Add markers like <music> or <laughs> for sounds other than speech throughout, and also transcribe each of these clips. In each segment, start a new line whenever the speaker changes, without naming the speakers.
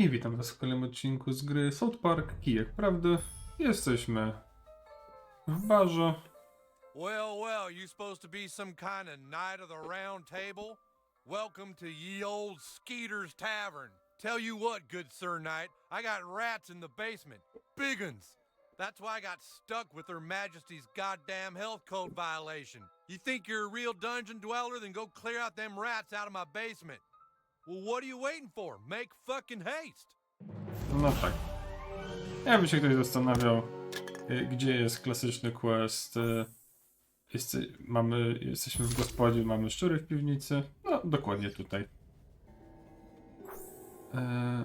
I witam was w kolejnym odcinku z gry South Park Kijek Prawdy. Jesteśmy w barze.
Well, well, you supposed to be some kind of knight of the round table? Welcome to ye old Skeeter's Tavern. Tell you what, good Sir Knight, I got rats in the basement. Big. That's why I got stuck with Her Majesty's goddamn health code violation. You think you're a real dungeon dweller? Then go clear out them rats out of my basement.
No tak. Jakby się ktoś zastanawiał, y, gdzie jest klasyczny quest. y, Jest, mamy, jesteśmy w gospodzie, mamy szczury w piwnicy. No, dokładnie tutaj. E,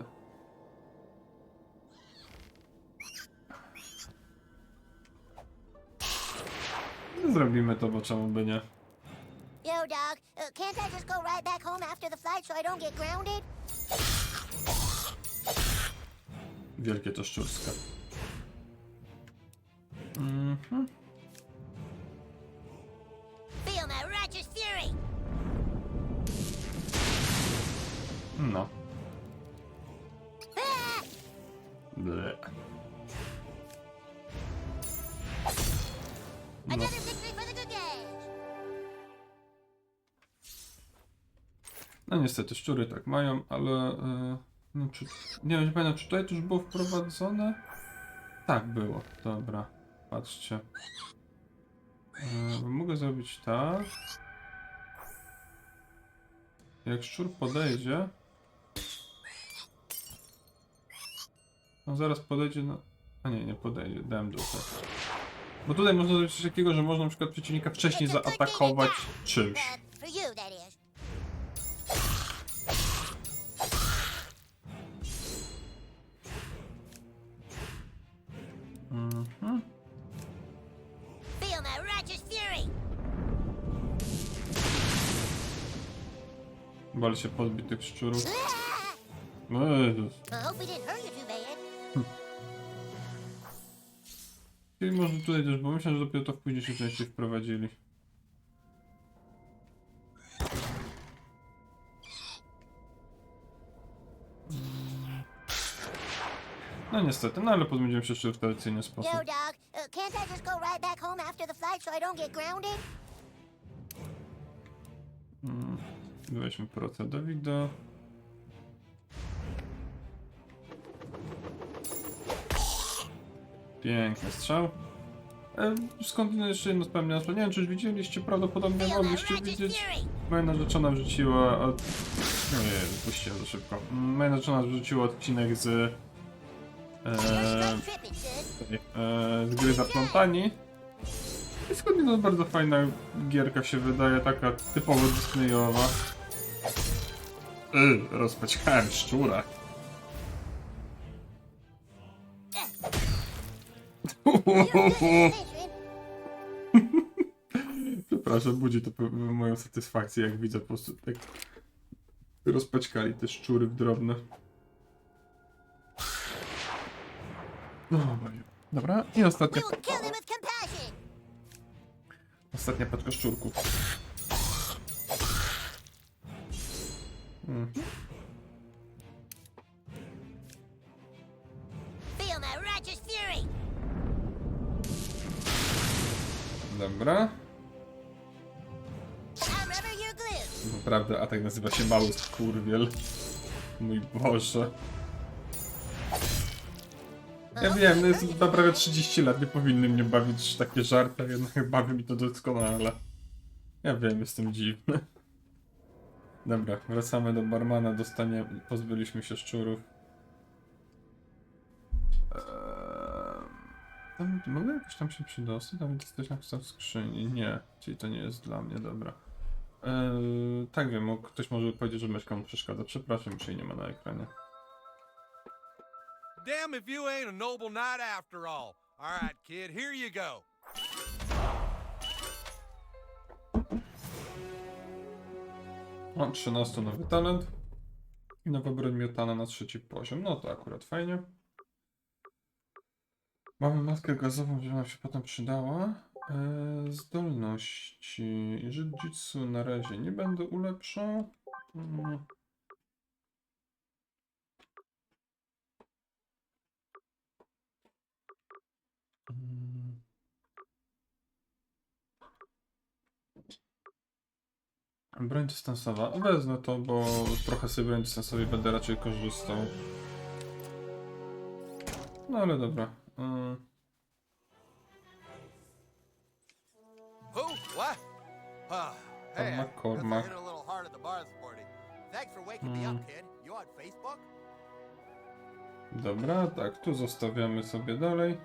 Zrobimy to, bo czemu by nie.
Dog, uh, can't I just go right back home after the flight so I don't get grounded?
Wielkie to szczurska. Mhm.
Feel my righteous fury!
No.
Ah!
Niestety szczury tak mają, ale e, nie, wiem, czy, nie wiem, pamiętam, czy tutaj to już było wprowadzone? Tak było, dobra. Patrzcie. E, mogę zrobić tak. Jak szczur podejdzie. No zaraz podejdzie na. A nie, nie podejdzie, dałem dupę. Bo tutaj można zrobić coś takiego, że można na przykład przeciwnika wcześniej zaatakować czymś. Się pozbyć tych szczurów. No Jezus.
Bad.
Czyli może tutaj też, bo myślę, że dopiero to w późniejszej części wprowadzili. No niestety, no ale pozbędziemy się szczurów w tradycyjny sposób.
Yo, dog, uh, can't I just go right back home after the flight so I don't get grounded?
Weźmy procę Dawida. Piękny strzał. E, skąd jeszcze jedno spełnione Nie wiem, czy już widzieliście, prawdopodobnie mogliście widzieć. Moja narzeczona wrzuciła. Od... No nie, wypuściłem za szybko. Moja narzeczona wrzuciła odcinek z. E, e, z gry Zaplątani. I skądinąd bardzo fajna gierka się wydaje, taka typowo Disneyowa. Yy, rozpaćkałem szczura. <laughs> Przepraszam, budzi to moją satysfakcję, jak widzę po prostu tak rozpaćkali te szczury w drobne. No, Dobra, i ostatnia, ostatnia paczka szczurków.
Fury!
Dobra. Naprawdę atak nazywa się Mały Skurwiel. Mój Boże. Ja wiem, no jest na prawie 30 lat, nie powinny mnie bawić takie żarty, jednak bawi mi to doskonale. Ja wiem, jestem dziwny. Dobra, wracamy do barmana, dostanie, pozbyliśmy się szczurów. Eee, mogę jakoś tam się przydostać? Tam jest coś napisane w skrzyni. Nie, czyli to nie jest dla mnie, dobra. Eee, tak wiem, ktoś może powiedzieć, że myszka mu przeszkadza. Przepraszam, już jej nie ma na ekranie.
Damn if you ain't a noble knight after all. All right, kid, here you go.
Mam 13 nowy talent i nowa broń miotana na trzeci poziom. No to akurat fajnie. Mamy maskę gazową, że nam się potem przydała. Eee, zdolności. Jiu-jitsu na razie nie będę ulepszał. Mm. Broń dystansowa. Wezmę to, bo trochę sobie broń dystansowej będę raczej korzystał. No ale dobra. Mm. Mm. Dobra, tak, tu zostawiamy sobie dalej.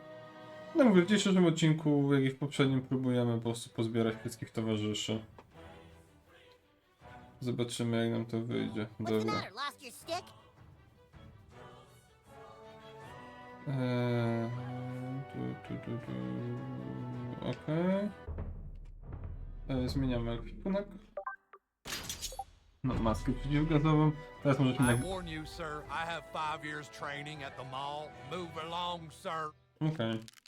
No mówię, w dzisiejszym odcinku, jak i w poprzednim, próbujemy po prostu pozbierać wszystkich towarzyszy. Zobaczymy, jak nam to wyjdzie. Dobra. Eee, tu, tu, tu, tu. Okej. Eee, Zmieniamy ekwipunek. No, maskę przeciwgazową. Teraz możecie
I
na... Okej.
What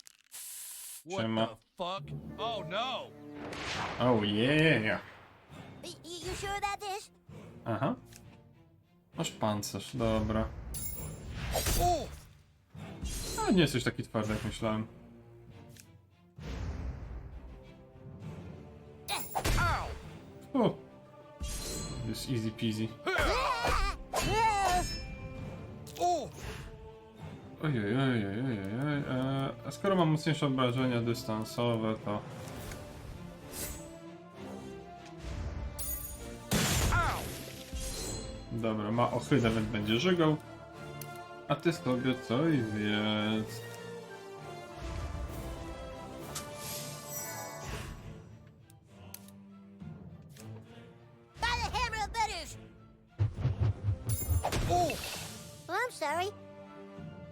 Siema.
the fuck? Oh no!
Oh yeah!
Y- y- you sure about this?
Aha. Masz pancerz, dobra. A nie jesteś taki twardy, jak myślałem.
Ow!
O! Jest easy peasy.
Ah! <laughs> Ah!
Ojej, ojej, ojej, ojej. Eee, a skoro mam mocniejsze obrażenia dystansowe, to... Dobra, ma ohydę, więc będzie żygał. A ty sobie coś zjedz.
By the hammer of Butters!
Oh!
Well, I'm sorry.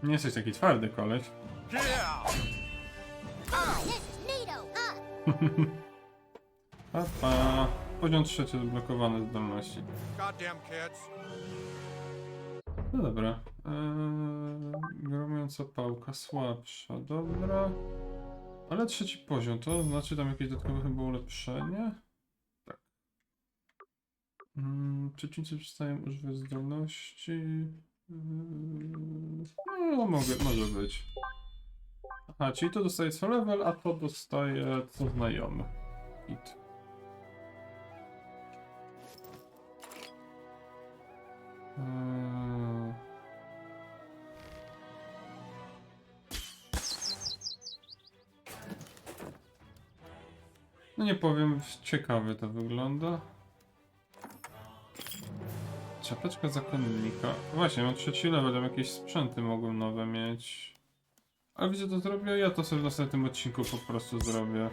Nie jesteś taki twardy, koleś.
Yeah!
Oh, this is neato, huh?
Pa, pa. Poziom trzeci zblokowany zdolności. No dobra. Eee, gromująca pałka słabsza, dobra. Ale trzeci poziom, to znaczy tam jakieś dodatkowe chyba ulepszenie? Tak. Mm, przeciwnicy przestają używać zdolności. No, mogę, może być. Aha, czyli to dostaje co level, a to dostaje co znajomy. Hit. Eee, No nie powiem, ciekawie to wygląda. Czapeczka zakonnika. Właśnie, mam trzeci level, tam jakieś sprzęty mogłem nowe mieć. Ale widzę, to zrobię, ja to sobie w następnym odcinku po prostu zrobię.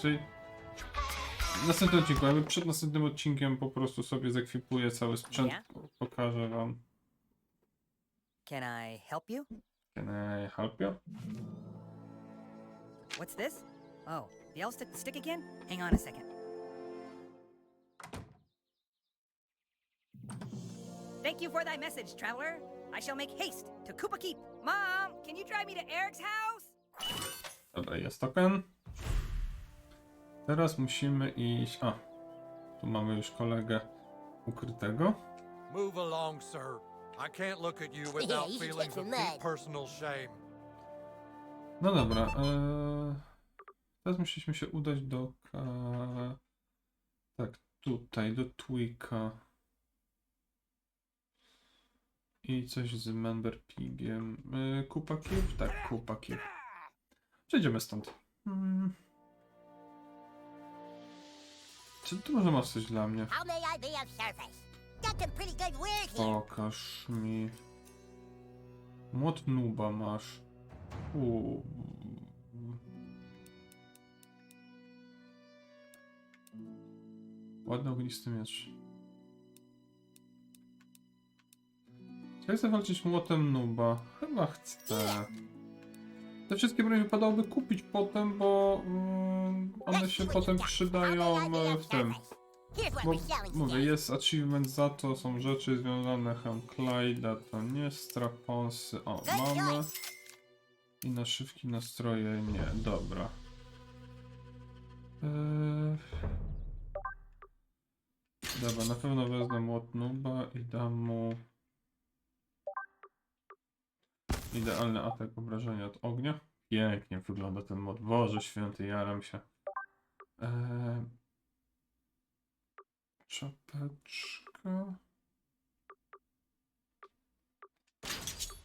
Czyli... W następnym odcinku, jakby przed następnym odcinkiem po prostu sobie zekwipuję cały sprzęt, pokażę wam.
Can I help you?
Can I help you?
What's this? Oh, the L stick stick again? Hang on a second. Thank you for thy message, traveler. I shall make haste to Koopa Keep. Mom, can you drive me to Eric's house?
Dobra, jest token. Teraz musimy iść... A, tu mamy już kolegę ukrytego.
Move along, sir. I can't look at you <laughs> without
you should some
deep personal shame.
No dobra, eee, teraz musieliśmy się udać do... Ka... Tak, tutaj, do Twika. I coś z Member Pigiem. Eee, Kupa Cube? Tak, Kupa Cube. Przejdziemy stąd. Hmm. Czy tu może masz coś dla mnie? Pokaż mi. Młot nuba masz. Uuu. Ładny ognisty miecz. Chcę walczyć młotem nuba? Chyba chcę. Te wszystkie bronie wypadałoby kupić potem, bo mm, one się potem przydają e, w tym. Bo mówię, jest achievement za to, są rzeczy związane Hem Clyda, to nie, straponsy, o, mamy. I naszywki, nastroje, nie, dobra. Eee... Dobra, na pewno wezmę młot nuba i dam mu idealny atak obrażenia od ognia. Pięknie wygląda ten mod. Boże święty, jaram się. Eee... Czapeczka.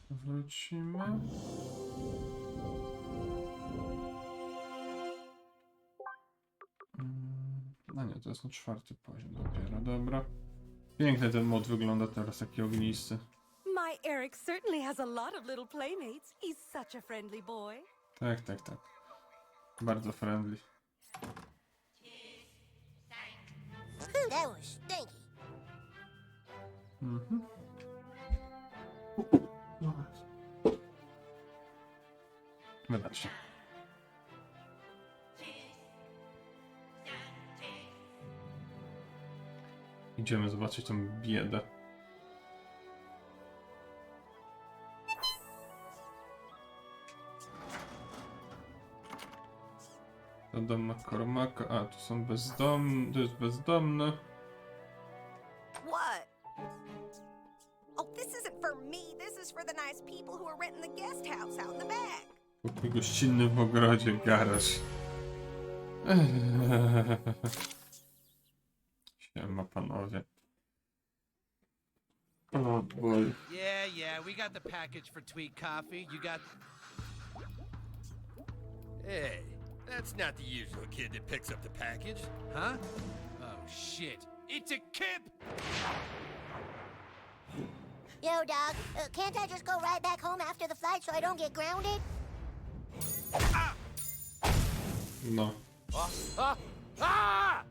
Wrócimy. Mm, No nie, to jest na czwarty poziom dopiero, dobra. Piękny ten mod wygląda teraz, taki ognisty.
Eric certainly has a lot of little playmates. He's such a friendly boy.
Tak, tak, tak. Bardzo friendly.
That was stinky.
Mhm. Wybaczcie. Idziemy zobaczyć tą biedę. To dom McCormacka. A, tu są bezdomne. To jest bezdomne.
What? Oh, this isn't for me. This is for the nice people who are renting the guest house out in the back.
Pokój gościnny w ogrodzie, garaż. <laughs> Siema panowie. O boj.
Yeah, yeah, we got the package for Tweet Coffee. You got.
Hey, that's not the usual kid that picks up the package.
Huh? Oh, shit. It's a kip!
Yo, dog, uh, can't I just go right back home after the flight so I don't get grounded?
No.
Ah! Ah! ah!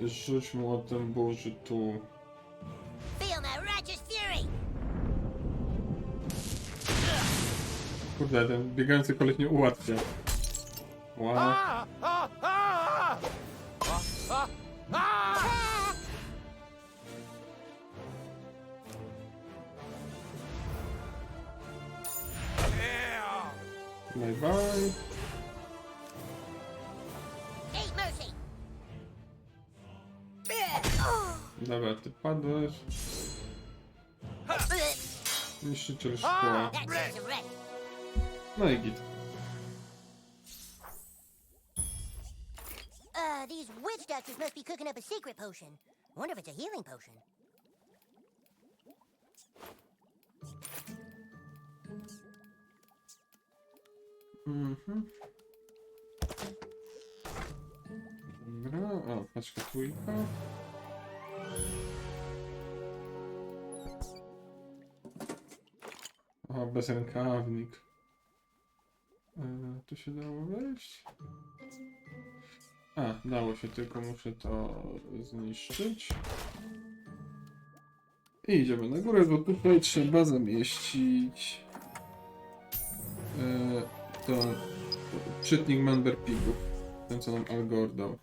Eee, rzuć młotem burzy tu. Kurde, ten biegający koleś nie ułatwia. Wow. Bye bye. Dobra, ty padłeś. Niszczyciel szkła. No i git.
Uh, these witch doctors must be cooking up a secret potion. Wonder if it's a healing potion.
Mhm. Dobra, o, paczka trójka. O, bezrękawnik. Się dało wejść? A, dało się, tylko muszę to zniszczyć. I idziemy na górę, bo tutaj trzeba zamieścić e, to czytnik Manber Pigów, ten co nam Algor dał.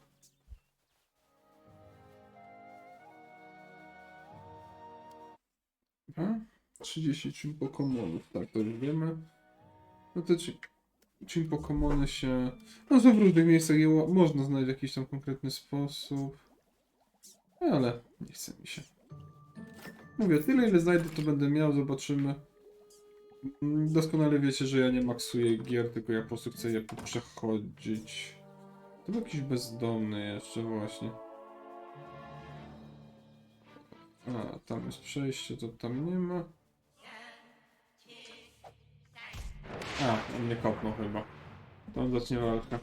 Dobra, 30 czym Pokemonów, tak, to już wiemy. No te czym, czym Pokemony się... No są w różnych miejscach, je można znaleźć w jakiś tam konkretny sposób. Ale nie chce mi się. Mówię, tyle ile znajdę to będę miał, zobaczymy. Mm, Doskonale wiecie, że ja nie maksuję gier, tylko ja po prostu chcę je przechodzić. To był jakiś bezdomny jeszcze właśnie. A, tam jest przejście, to tam nie ma. A, on mnie kopnął chyba. To on zacznie walkę.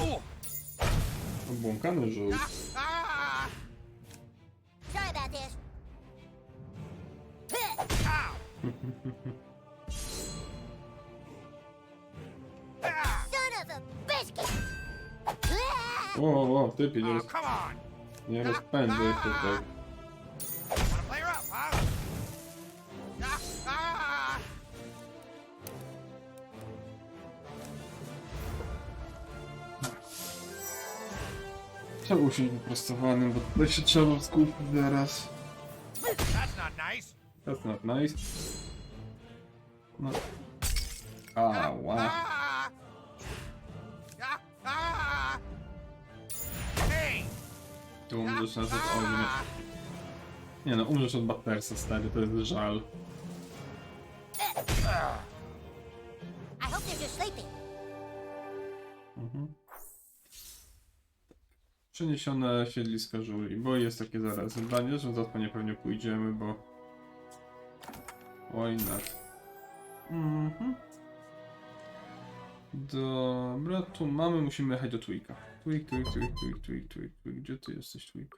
Oh!
Obłąkany żółt.
Ah!
Sorry about this.
Ah!
Son of a biscuit!
O, o, typie, nie,
Oh,
roz, nie rozpędzaj się tak. Trzeba usiąść wyprostowanym, bo tutaj się trzeba skupić zaraz.
That's not nice.
That's not nice. No. Ała.
Ah! Ah! Ah! Hey!
Tu umrzesz na rzecz ognia. Nie no, umrzesz od Buttersa, stary, to jest żal. Przeniesione siedlisko żuli, bo jest takie zaraz zadanie, że za to nie pewnie pójdziemy, bo... Why not? Mhm. Dobra, tu mamy, musimy jechać do Twika. Twik, Twik, Twik, Twik, Twik, Twik, Twik, gdzie ty jesteś, Twik?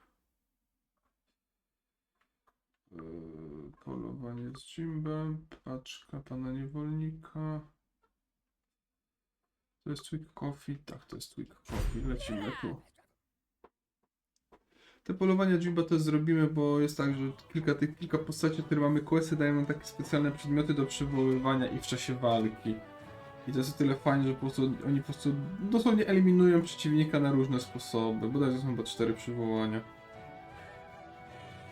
Eee, Polowanie z Jimbem, paczka pana niewolnika. To jest Twig Coffee? Tak, to jest Twig Coffee. Lecimy tu. Te polowania Jimba też zrobimy, bo jest tak, że kilka tych kilka postaci, które mamy questy, dają nam takie specjalne przedmioty do przywoływania i w czasie walki. I to jest o tyle fajnie, że po prostu oni po prostu dosłownie eliminują przeciwnika na różne sposoby. Bodajże są chyba cztery przywołania.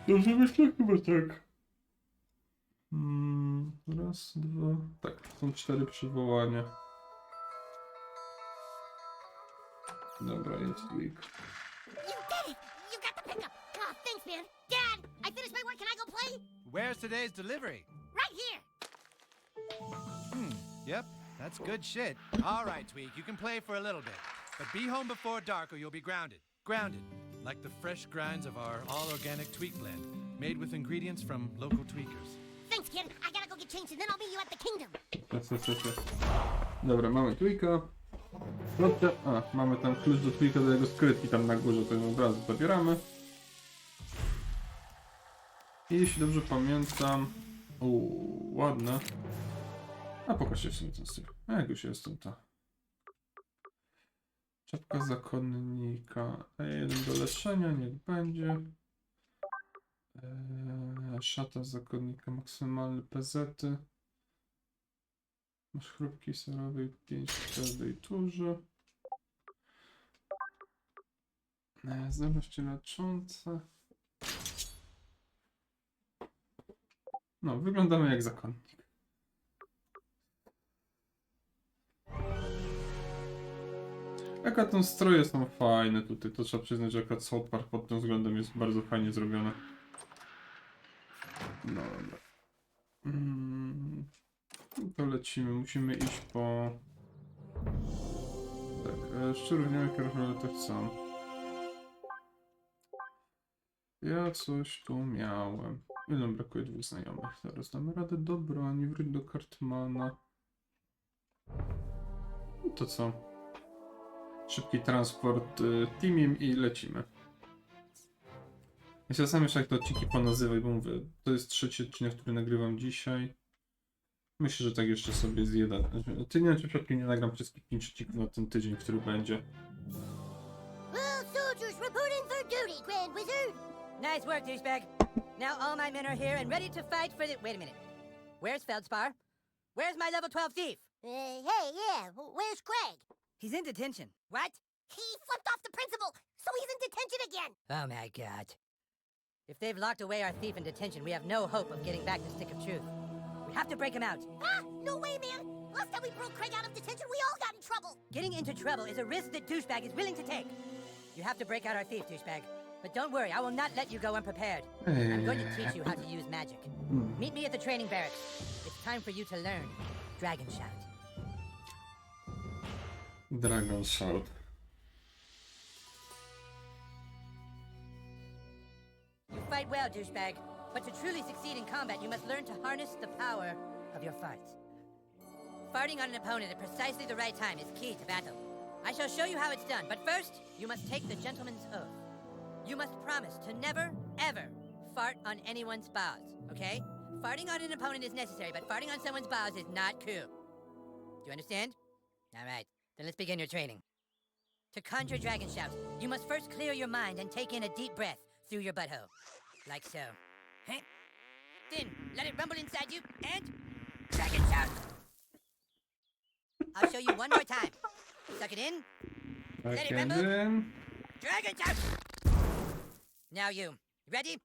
Dobrze myślę? Chyba tak. Mm, raz, dwa. Tak, są cztery przywołania. Dobra, jest week.
You! You got the pickup! Oh, thanks, man. Dad, I finished my work. Can I go play?
Where's today's delivery?
Right here!
Hmm, yep, that's good shit. All right, Tweak, you can play for a little bit. But be home before dark or you'll be grounded. Grounded, like the fresh grinds of our all-organic Tweak blend, made with ingredients from local tweakers.
Thanks, kid. I gotta go get changed and then I'll meet you at the kingdom.
Yes, yes, yes, yes. Dobra, mamy A, mamy tam klucz do Twika, do jego skrytki tam na górze, to ją od razu zabieramy. I jeśli dobrze pamiętam... Uuu, ładne. A pokaż jeszcze mi ten styl. A jak już jestem, to... Czapka zakonnika. E1 do leczenia, niech będzie. Eee, szata zakonnika, maksymalne pezety. Masz chrupki serowej 5 w każdej turze. E, Zdolności leczące. No, wyglądamy jak zakonnik. Akurat te stroje są fajne tutaj, to trzeba przyznać, że akurat South Park pod tym względem jest bardzo fajnie zrobione. No dobra. Mm, to lecimy, musimy iść po... Tak, e, szczerów nie wiem, jakie rolety chcą. Ja coś tu miałem. Ile nam brakuje dwóch znajomych? Teraz damy radę do broni, wróć do Cartmana. No to co? Szybki transport y, teamiem i lecimy. Ja się sam jeszcze jak te odcinki ponazywaj, bo mówię, to jest trzeci odcinek, który nagrywam dzisiaj. Myślę, że tak jeszcze sobie z jeden. Ty nie wiem, czy przypadkiem nie nagram wszystkich pięć odcinków na ten tydzień, który będzie.
Well, soldiers reporting for duty, Grand Wizard.
Nice work, douchebag. Now all my men are here and ready to fight for the. Wait a minute. Where's Feldspar? Where's my level 12 thief?
Uh, hey, yeah, w- where's Craig?
He's in detention. What?
He flipped off the principal, so he's in detention again.
Oh my god. If they've locked away our thief in detention, we have no hope of getting back the stick of truth. We have to break him out.
Ah, no way, man. Last time we broke Craig out of detention, we all got in trouble.
Getting into trouble is a risk that douchebag is willing to take. You have to break out our thief, douchebag. But don't worry, I will not let you go unprepared. I'm going to teach you how to use magic. Meet me at the training barracks. It's time for you to learn Dragon Shout.
Dragon Shout.
You fight well, douchebag. But to truly succeed in combat, you must learn to harness the power of your farts. Farting on an opponent at precisely the right time is key to battle. I shall show you how it's done, but first, you must take the gentleman's oath. You must promise to never, ever fart on anyone's balls, okay? Farting on an opponent is necessary, but farting on someone's balls is not cool. Do you understand? All right, then let's begin your training. To conjure Dragon Shout, you must first clear your mind and take in a deep breath through your butthole. Like so. Huh? Then let it rumble inside you and Dragon Shout. I'll show you one more time. Suck it in. Let it rumble.
jeden.
Dragon Shout. Now you. Ready?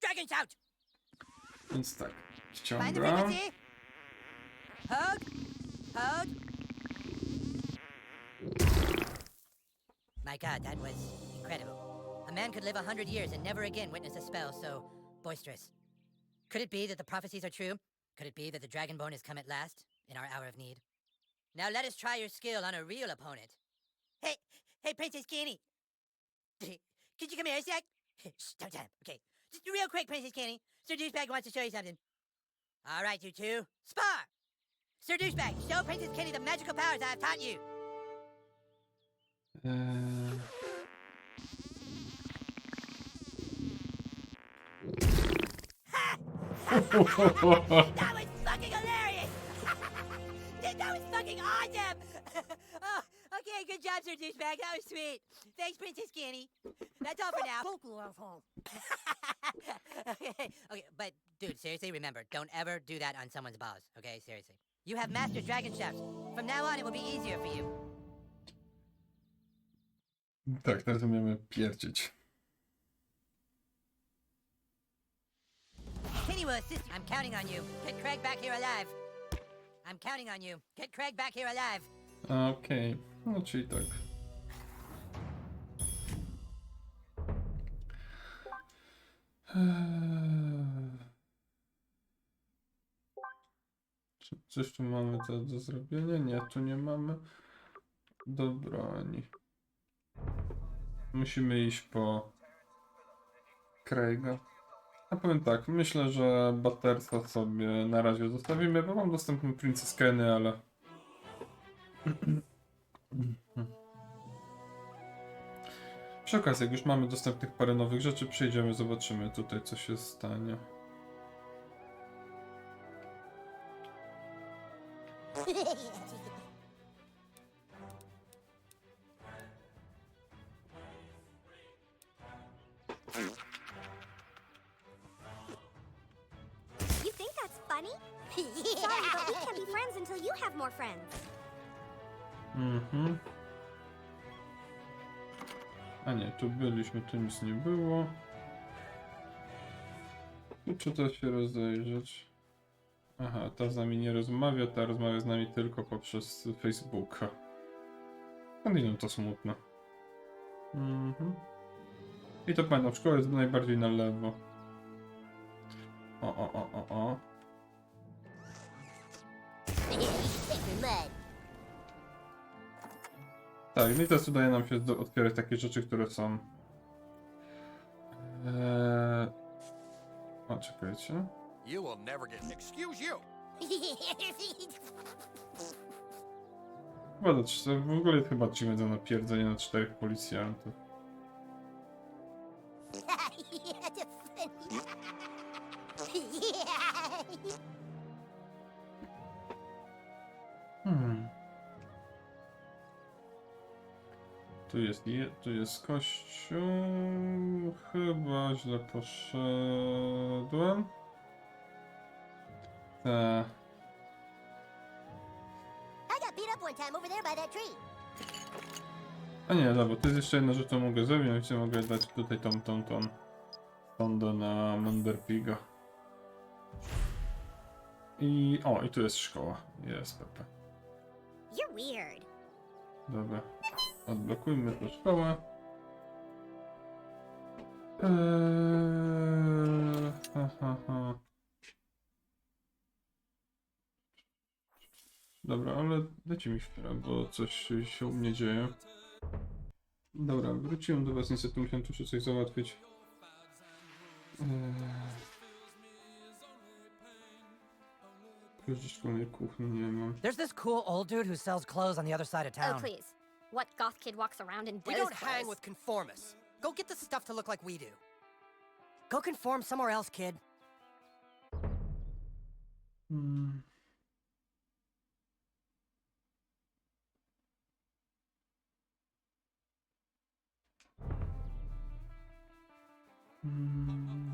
Dragon Shout.
Więc tak,
Find the
ściągam.
Hold. Hold. My god, that was incredible. A man could live a hundred years and never again witness a spell so boisterous. Could it be that the prophecies are true? Could it be that the Dragonborn has come at last, in our hour of need? Now let us try your skill on a real opponent. Hey, hey, Princess Kenny. <laughs> Could you come here a sec? <laughs> Shh, don't tell him. Okay, just real quick, Princess Kenny. Sir Douchebag wants to show you something. All right, you two, spar! Sir Douchebag, show Princess Kenny the magical powers I have taught you.
Eee...
That was <laughs> fucking hilarious! Dude, that was fucking awesome! <laughs> oh, okay, good job, Sir Douchebag. That was sweet. Thanks, Princess Kenny. That's all for now. <laughs> okay, okay, but dude, seriously, remember, don't ever do that on someone's balls. Okay, seriously. You have mastered dragon shafts. From now on, it will be easier for you.
Tak, teraz umiemy pierdzieć.
Kenny will assist you. I'm counting on you. Get Craig back here alive. I'm counting on you. Get Craig back here alive.
Okej, no czyli tak. Eee. Czy coś tu mamy do, do zrobienia? Nie, tu nie mamy. Do broni. Musimy iść po Craiga. A powiem tak, myślę, że Battersa sobie na razie zostawimy, bo mam dostępny Princess Kenny, ale Przy okazji, jak już mamy dostępnych parę nowych rzeczy, przejdziemy, zobaczymy tutaj, co się stanie. Mhm. A nie, tu byliśmy, tu nic nie było. Tu trzeba się rozejrzeć. Aha, ta z nami nie rozmawia, ta rozmawia z nami tylko poprzez Facebooka. Skądinąd to smutne. Mhm. I to pamiętam, szkoła jest najbardziej na lewo. O, o, o, o, o. Tak, no i teraz udaje nam się do- otwierać takie rzeczy, które są. Eee... O, czekajcie.
You will never get. Excuse you.
Chyba do czterech, w ogóle chyba achievement za napierdzenie na czterech policjantów. <laughs> <laughs> Tu jest, je, tu jest kościół. Chyba źle poszedłem.
Tree.
A nie, dobra, to jest jeszcze jedna rzecz, którą mogę zrobić, mianowicie mogę dać tutaj tą, tą, tą sondę na Manderpiga. I, o, i tu jest szkoła, jest Pepe. Dobra, odblokujmy tę szkołę. Eee, ha, ha, ha. Dobra, ale dajcie mi chwilę, bo coś się u mnie dzieje. Dobra, wróciłem do was, niestety musiałem tu jeszcze coś załatwić. Eee... Klucz szkolnej kuchni nie mam.
There's this cool old dude who sells clothes on the other side of town.
Oh, please. What goth kid walks around in
We don't hang with conformists. Go get the stuff to look like we do. Go conform somewhere else, kid.
Hmm. Hmm.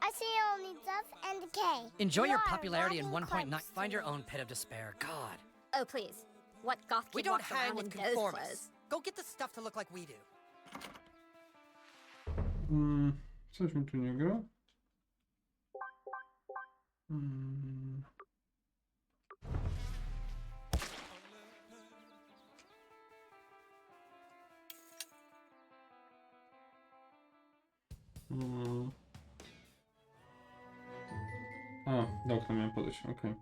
I see only Duff and Kay.
Enjoy your
You're
popularity in
Robin
1.9.
Clarkson.
Find your own pit of despair. God.
Oh, please. What goth kid
We don't
walks
hang
around
with
in those clothes?
conformists. Go get the stuff to look like we do.
Hmm. Coś mi tu nie gra. Hmm. Mm. A, do okna miałem podejść, okej.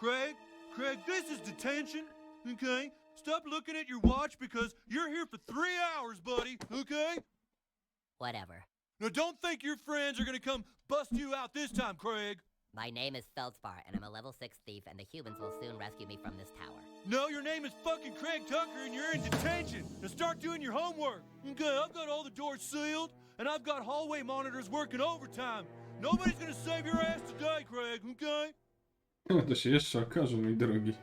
Craig, Craig, this is detention, okay? Stop looking at your watch because you're here for three hours, buddy, okay?
Whatever.
Now don't think your friends are gonna come bust you out this time, Craig.
My name is Feldspar, and I'm a level 6 thief, and the humans will soon rescue me from this tower.
No, your name is fucking Craig Tucker and you're in detention. Now start doing your homework. Okay, I've got all the doors sealed and I've got hallway monitors working overtime. Nobody's gonna save your ass today, Craig, okay?
To się jeszcze okaże, mój drogi.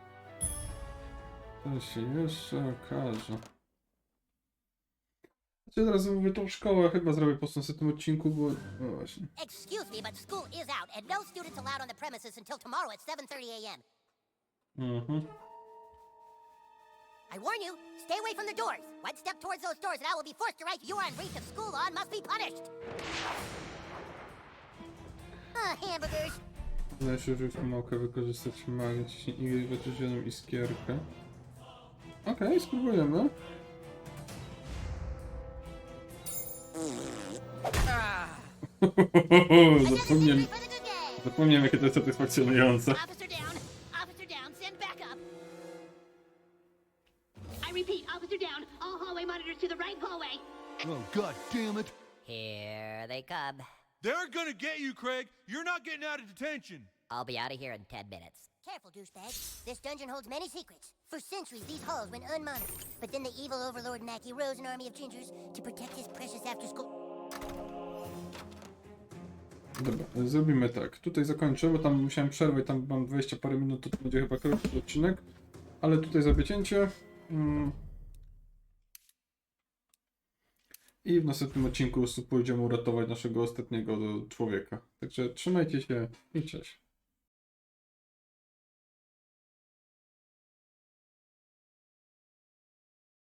To się jeszcze okaże. Znaczy, od razu mówię, tą szkołę chyba zrobię po prostu tym odcinku, bo... No właśnie.
Excuse me, but school is out, and no students allowed on the premises until tomorrow at 7.30 a.m.
Mhm.
I warn you, stay away from the doors. One step towards those doors and I will be forced to write you are in breach of school law and must be punished. Ah, hamburgers.
Należy użyć małkę wykorzystać magię, ciśnij i wyczucioną iskierkę. Okej, spróbujemy. <laughs> Zapomniałem, zapomniałem jakie to jest satysfakcjonujące.
Officer down. Officer down. Send backup. I repeat, officer down. All hallway monitors to the right hallway.
Oh, god damn it.
Here they come.
They're gonna get you, Craig. You're not getting out of detention.
I'll be out of here in 10 minutes.
Careful, douchebag. This dungeon holds many secrets. For centuries, these halls went unmonitored. But then the evil overlord Mackie rose an army of gingers to protect his precious after-school...
Dobra, zrobimy tak. Tutaj zakończę, bo tam musiałem przerwać, tam mam 20 parę minut, to, będzie chyba krótki odcinek. Ale tutaj cięcie. Mm. I w następnym odcinku pójdziemy uratować naszego ostatniego człowieka. Także trzymajcie się i cześć.